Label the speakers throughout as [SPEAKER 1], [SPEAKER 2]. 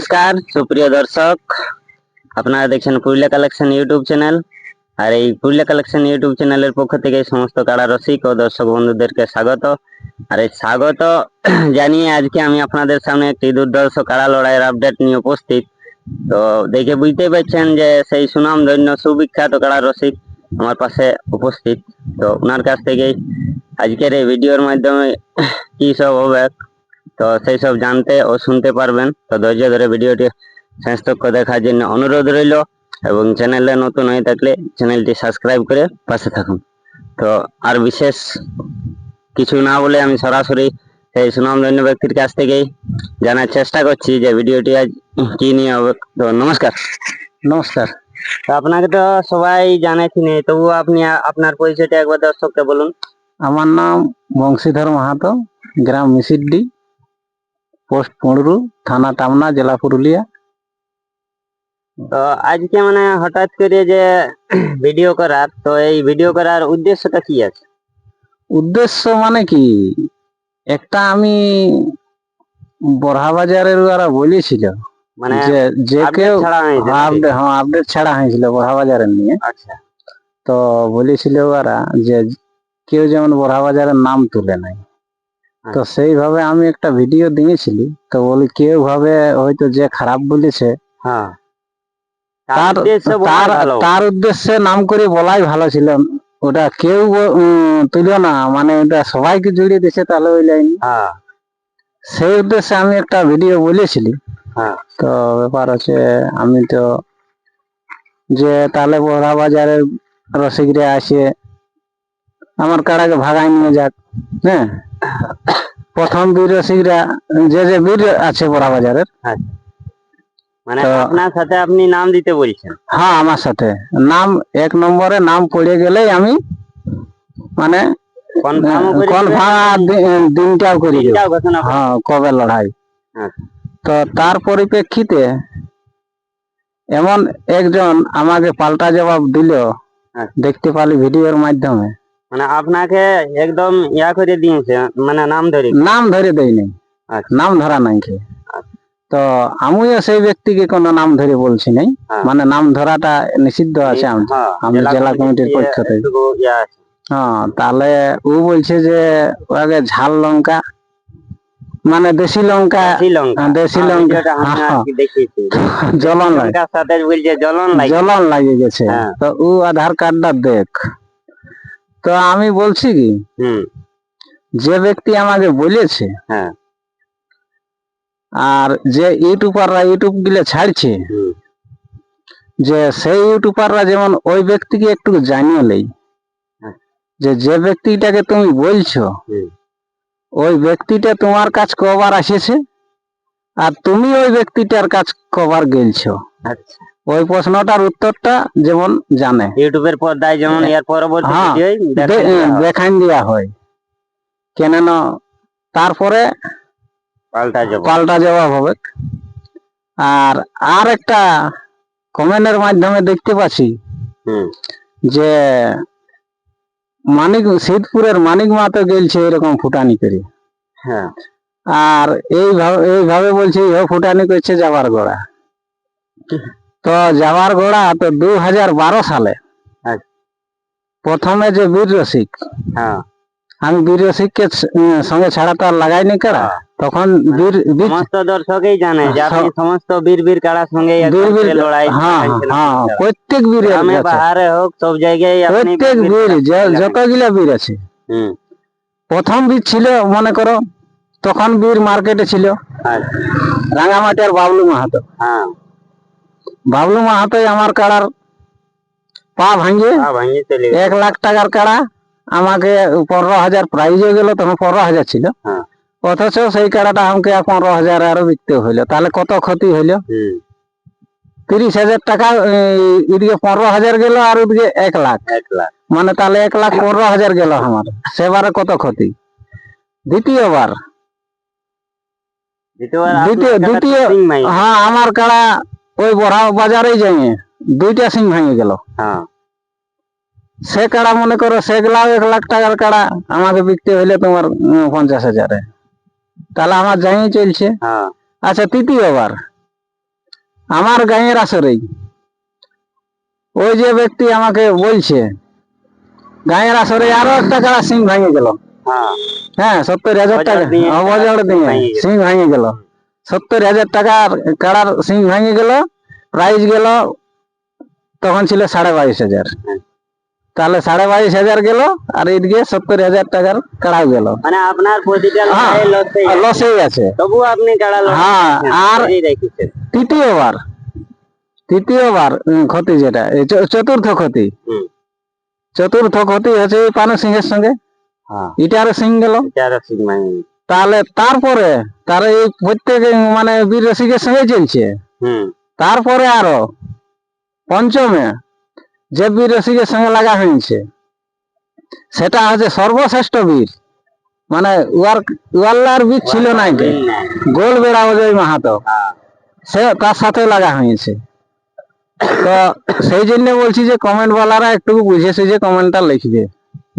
[SPEAKER 1] নমস্কার, সুপ্রিয় দর্শক। আপনারা দেখছেন পুরুলিয়া কালেকশন ইউটিউব চ্যানেল। আর এই পুরুলিয়া কালেকশন ইউটিউব চ্যানেলের পক্ষ থেকে সমস্ত কাড়া রসিক ও দর্শক বন্ধুদেরকে স্বাগত। আর এই স্বাগত জানিয়ে আজকে আমি আপনাদের সামনে একটি দুর্ধর্ষ কাড়া লড়াইয়ের আপডেট নিয়ে উপস্থিত। তো দেখে বুঝতেই পারছেন যে সেই সুনাম ধন্য সুবিখ্যাত কাড়া রসিক আমার পাশে উপস্থিত। তো ওনার কাছ থেকেই আজকের এই ভিডিওর মাধ্যমে কি সব হবে তো সেই সব জানতে ও শুনতে পারবেন। তো ধৈর্য ধরে ভিডিওটি শেষ তক দেখার জন্য অনুরোধ রইল এবং চ্যানেলে নতুন হয়ে থাকলে চ্যানেলটি সাবস্ক্রাইব করে পাশে থাকুন। তো আর বিশেষ কিছু না বলে আমি সরাসরি সেই সুনামধন্য ব্যক্তির কাছ থেকেই জানার চেষ্টা করছি যে ভিডিওটি আজ কি নিয়ে হবে। তো নমস্কার।
[SPEAKER 2] নমস্কার।
[SPEAKER 1] তো আপনাকে তো সবাই জানে চিনে তবুও আপনি আপনার পরিচয়টা একবার দর্শককে বলুন।
[SPEAKER 2] আমার নাম বংশীধর মাহাতো গ্রাম মিসিড্ডি পোস্ট পনেরো থানা টামনা জেলা পুরুলিয়া।
[SPEAKER 1] তো আজকে মানে হঠাৎ করে যে ভিডিও করার তো এই ভিডিও করার উদ্দেশ্যটা কি আছে?
[SPEAKER 2] উদ্দেশ্য মানে কি? একটা আমি বড়হা বাজারের ওরা বলেছিল
[SPEAKER 1] মানে
[SPEAKER 2] যে কেউ
[SPEAKER 1] নাকি?
[SPEAKER 2] আপডেট হ্যাঁ আপডেট ছাড়া হয়েছিল বড়হা বাজারের নিয়ে।
[SPEAKER 1] আচ্ছা।
[SPEAKER 2] তো বলেছিল ওরা যে কেউ যেমন বড়হা বাজারের নাম তুলে নাই। তো সেইভাবে আমি একটা ভিডিও দিয়েছিলি তো বলি কেউ ভাবে হয়তো যে খারাপ বলেছে
[SPEAKER 1] হ্যাঁ।
[SPEAKER 2] তার তার উদ্দেশ্যে নাম করে বলাই ভালো ছিল। ওটা কেউ তুলো না মানে ওটা সবাইকে জুড়িয়ে দিছে তাহলে ওই লাইন
[SPEAKER 1] হ্যাঁ।
[SPEAKER 2] সেই উদ্দেশ্যে আমি একটা ভিডিও বলেছিলি।
[SPEAKER 1] হ্যাঁ।
[SPEAKER 2] তো ব্যাপার হচ্ছে আমি তো যে তাহলে বড়া বাজারের রসিকরে আসে আমার কাড়াকে ভাগাই নিয়ে যাক হ্যাঁ। প্রথম বীর রসিকরা যে যে বীর আছে বড়া বাজারের।
[SPEAKER 1] মানে আপনার সাথে আপনি নাম দিতে বলছেন।
[SPEAKER 2] হ্যাঁ আমার সাথে। নাম এক নম্বরে নাম পড়ে গেলেই আমি মানে দিনটাও করি। হ্যাঁ কবে লড়াই।
[SPEAKER 1] আচ্ছা।
[SPEAKER 2] তো তার পরিপ্রেক্ষিতে এমন একজন আমাকে পাল্টা জবাব দিল
[SPEAKER 1] আচ্ছা।
[SPEAKER 2] দেখতে পালি ভিডিওর মাধ্যমে।
[SPEAKER 1] মানে আপনাকে একদম ইয়া করে দিয়েছে মানে নাম ধরে
[SPEAKER 2] নাম ধরে দেই নাই
[SPEAKER 1] আচ্ছা।
[SPEAKER 2] নাম ধরা নাই কে
[SPEAKER 1] আচ্ছা।
[SPEAKER 2] তো আমিও সেই ব্যক্তিকে কোনো নাম ধরে বলছি নাই
[SPEAKER 1] হ্যাঁ।
[SPEAKER 2] মানে নাম ধরাটা নিষিদ্ধ আছে আমি
[SPEAKER 1] হ্যাঁ,
[SPEAKER 2] জেলা কমিটির পক্ষ থেকে।
[SPEAKER 1] ইয়া আছে।
[SPEAKER 2] হ্যাঁ তাহলে ও বলছে যে ওকে ঝাল লঙ্কা মানে দেশি লঙ্কা দেশি লঙ্কা।
[SPEAKER 1] জলন আমি
[SPEAKER 2] হ্যাঁ। জ্বলন লাগে
[SPEAKER 1] জ্বলন লাগে
[SPEAKER 2] গেছে। তো ও আধার কার্ডটা দেখ তো আমি বলছি কি
[SPEAKER 1] হুম।
[SPEAKER 2] যে ব্যক্তি আমাকে বলেছে
[SPEAKER 1] হ্যাঁ।
[SPEAKER 2] আর যে ইউটিউবাররা ইউটিউবগুলো ছাড়ছে যে সেই ইউটিউবাররা যেমন ওই ব্যক্তিকে একটু জানিয়ে নেই
[SPEAKER 1] হ্যাঁ।
[SPEAKER 2] যে যে ব্যক্তিটাকে তুমি বলছো ওই ব্যক্তিটা তোমার কাজ কবার আসেছে আর তুমি ওই ব্যক্তিটার কাজ কবার গেলছো।
[SPEAKER 1] আচ্ছা।
[SPEAKER 2] ওই প্রশ্নটার উত্তরটা যেমন জানে।
[SPEAKER 1] ইউটিউবের পর্দায় যেমন এর পরবর্তী
[SPEAKER 2] হ্যাঁ,
[SPEAKER 1] হয়।
[SPEAKER 2] দেখান দেওয়া হয়। কেননা তারপরে
[SPEAKER 1] পাল্টা যাব
[SPEAKER 2] পাল্টা জবাব হবে। আর আর একটা কমেন্টের মাধ্যমে দেখতে পাচ্ছি
[SPEAKER 1] হুম।
[SPEAKER 2] যে মানিক শীতপুরের মানিক মাতো গেলছে এরকম ফুটানি করে।
[SPEAKER 1] হ্যাঁ।
[SPEAKER 2] আর এইভাবে এইভাবে বলছে ইহ ফুটানি করছে যাবার গোড়া। তো যাবার গোড়া তো দু হাজার বারো সালে।
[SPEAKER 1] আচ্ছা।
[SPEAKER 2] প্রথমে যে বীর রসিক
[SPEAKER 1] হ্যাঁ।
[SPEAKER 2] আমি বীর রসিক কে সঙ্গে ছাড়া তো আর লাগাইনি কারা?
[SPEAKER 1] হ্যাঁ।
[SPEAKER 2] তখন বীর বীর
[SPEAKER 1] সমস্ত দর্শকই জানে যে আপনি সমস্ত বীর বীর কাড়ার সঙ্গে
[SPEAKER 2] বীর বীর
[SPEAKER 1] লড়াই
[SPEAKER 2] হ্যাঁ হ্যাঁ প্রত্যেক
[SPEAKER 1] গ্রামে
[SPEAKER 2] কাছে।
[SPEAKER 1] পাহাড়ে হোক সব জায়গায়
[SPEAKER 2] প্রত্যেক বীর যতগুলা বীর আছে।
[SPEAKER 1] হুম।
[SPEAKER 2] প্রথম বীর ছিল মনে করো তখন বীর মার্কেটে ছিল। রাঙামাটি আর বাবলু মাহাতো।
[SPEAKER 1] হ্যাঁ।
[SPEAKER 2] বাবলু মাহাতোই আমার কাড়ার পা ভাঙিয়ে
[SPEAKER 1] হ্যাঁ।
[SPEAKER 2] এক লাখ টাকার কাড়া আমাকে পনেরো হাজার প্রাইজে গেল তখন পনেরো হাজার ছিল।
[SPEAKER 1] হ্যাঁ।
[SPEAKER 2] অথচ সেই কাড়াটা আমাকে পনেরো হাজার আরও বিকতে হইল। তাহলে কত ক্ষতি হইল? তিরিশ হাজার টাকা এদিকে পনেরো হাজার গেল আর ওদিকে এক লাখ।
[SPEAKER 1] এক লাখ।
[SPEAKER 2] মানে তাহলে এক লাখ পনেরো হাজার গেল আমার। সেবারে কত ক্ষতি? দ্বিতীয়বার।
[SPEAKER 1] দ্বিতীয়বার
[SPEAKER 2] দ্বিতীয়- দ্বিতীয়- হ্যাঁ আমার কাড়া ওই বড়া বাজারেই যাই দুইটা সিং ভেঙে গেল।
[SPEAKER 1] হ্যাঁ।
[SPEAKER 2] সে কাড়া মনে করো সে গেলাও এক লাখ টাকার কাড়া আমাকে বিকতে হইলে তোমার পঞ্চাশ হাজারে। তাহলে আমার যাই চলছে।
[SPEAKER 1] হ্যাঁ।
[SPEAKER 2] আচ্ছা তৃতীয়বার। আমার গাঁয়ের আসরেই ওই যে ব্যক্তি আমাকে বলছে গাঁয়ের আসরে আরও একটা কারা সিং ভেঙে গেল।
[SPEAKER 1] হ্যাঁ।
[SPEAKER 2] হ্যাঁ সত্তর হাজার টাকা।
[SPEAKER 1] দিয়ে
[SPEAKER 2] সিং ভেঙে গেল। সত্তর হাজার টাকার কাড়ার সিং ভেঙে গেল প্রাইস গেল তখন ছিল সাড়ে বাইশ হাজার।
[SPEAKER 1] হ্যাঁ।
[SPEAKER 2] তাহলে সাড়ে বাইশ হাজার গেল আর এদিকে সত্তর হাজার টাকার কাড়াও গেল।
[SPEAKER 1] মানে আপনার প্রতিটা
[SPEAKER 2] হ্যাঁ,
[SPEAKER 1] আছে।
[SPEAKER 2] লসেই আছে।
[SPEAKER 1] তবু আপনি কাড়া
[SPEAKER 2] হ্যাঁ, আর- তৃতীয়বার তৃতীয়বার ক্ষতি যেটা চতুর্থ ক্ষতি। চতুর্থ ক্ষতি হচ্ছে পানু সিংহের সঙ্গে।
[SPEAKER 1] হ্যাঁ।
[SPEAKER 2] ইটারও সিং গেল।
[SPEAKER 1] চার সিং
[SPEAKER 2] তাহলে তারপরে তার এই প্রত্যেক মানে বীর রসিকের সঙ্গে চলছে।
[SPEAKER 1] হুম।
[SPEAKER 2] তারপরে আরও পঞ্চমে যে বীর রসিকের সঙ্গে লাগা হয়েছে সেটা হচ্ছে সর্বশ্রেষ্ঠ বীর। মানে উয়ার উয়াল্লার বীর ছিল নাই গোল বেড়া অজয় মাহাতো। সে তার সাথে লাগা হয়েছে। তো সেই জন্য বলছি যে কমেন্ট বলারা একটু বুঝে সুঝে কমেন্টটা লিখবে।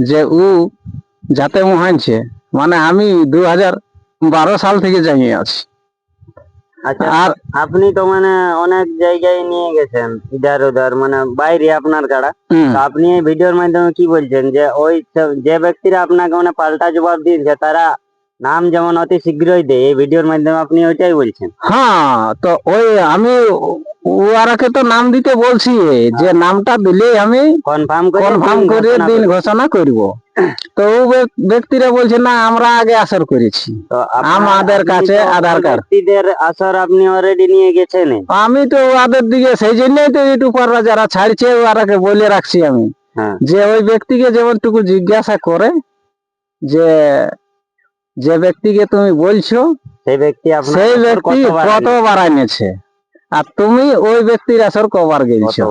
[SPEAKER 2] যে উ যাতে মহানছে মানে আমি দু হাজার বারো সাল থেকে জানিয়ে আছি।
[SPEAKER 1] আচ্ছা
[SPEAKER 2] আর
[SPEAKER 1] আপনি তো মানে অনেক জায়গায় নিয়ে গেছেন ইধার উধার মানে বাইরে আপনার কাড়া। আপনি এই ভিডিওর মাধ্যমে কি বলছেন যে ওই যে ব্যক্তিরা আপনাকে মানে পাল্টা জবাব দিয়েছে তারা নাম যেমন অতি শীঘ্রই দেয় এই ভিডিওর মাধ্যমে আপনি ওইটাই বলছেন?
[SPEAKER 2] হ্যাঁ তো ওই আমি ওরাকে তো নাম দিতে বলছি যে নামটা দিলে আমি
[SPEAKER 1] কনফার্ম করে
[SPEAKER 2] কনফার্ম
[SPEAKER 1] দিন
[SPEAKER 2] করে
[SPEAKER 1] ঘোষণা
[SPEAKER 2] দিন ঘোষণা করব। তো ও ব্যক্তিরা বলছে না আমরা আগে আসর করেছি। আমাদের কাছে আধার কার্ড।
[SPEAKER 1] ব্যক্তিদের আসর আপনি অলরেডি নিয়ে গেছেন।
[SPEAKER 2] আমি তো ওদের দিকে সেই জন্যই তো ইউটিউবাররা যারা ছাড়ছে ওরাকে বলে রাখছি আমি।
[SPEAKER 1] হ্যাঁ।
[SPEAKER 2] যে ওই ব্যক্তিকে যেমনটুকু জিজ্ঞাসা করে যে যে ব্যক্তিকে তুমি বলছো
[SPEAKER 1] সেই ব্যক্তি আপনার
[SPEAKER 2] সেই ব্যক্তি
[SPEAKER 1] কতবার
[SPEAKER 2] কতবার এনেছে? আর তুমি ওই ব্যক্তির আসর কবার গেছো?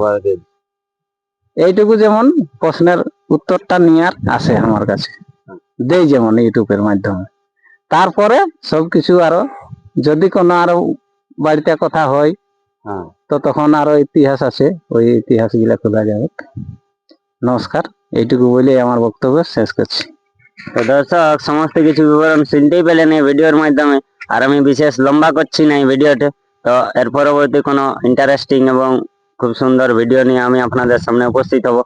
[SPEAKER 2] এইটুকু যেমন প্রশ্নের উত্তরটা নিয়ে আর আসে আমার কাছে। দেই যেমন ইউটিউবের মাধ্যমে। তারপরে সবকিছু আরও যদি কোনো আরও বাড়িতে কথা হয়
[SPEAKER 1] হ্যাঁ।
[SPEAKER 2] তো তখন আরও ইতিহাস আছে। ওই ইতিহাসগুলা খোঁজা যাবে নমস্কার এইটুকু বলে আমার বক্তব্য শেষ করছি।
[SPEAKER 1] তো দর্শক সমস্ত কিছু বিবরণ শুনতেই পেলেন এই ভিডিওর মাধ্যমে। আর আমি বিশেষ লম্বা করছি না এই ভিডিওতে। তো এর পরবর্তী কোনো ইন্টারেস্টিং এবং খুব সুন্দর ভিডিও নিয়ে আমি আপনাদের সামনে উপস্থিত হব।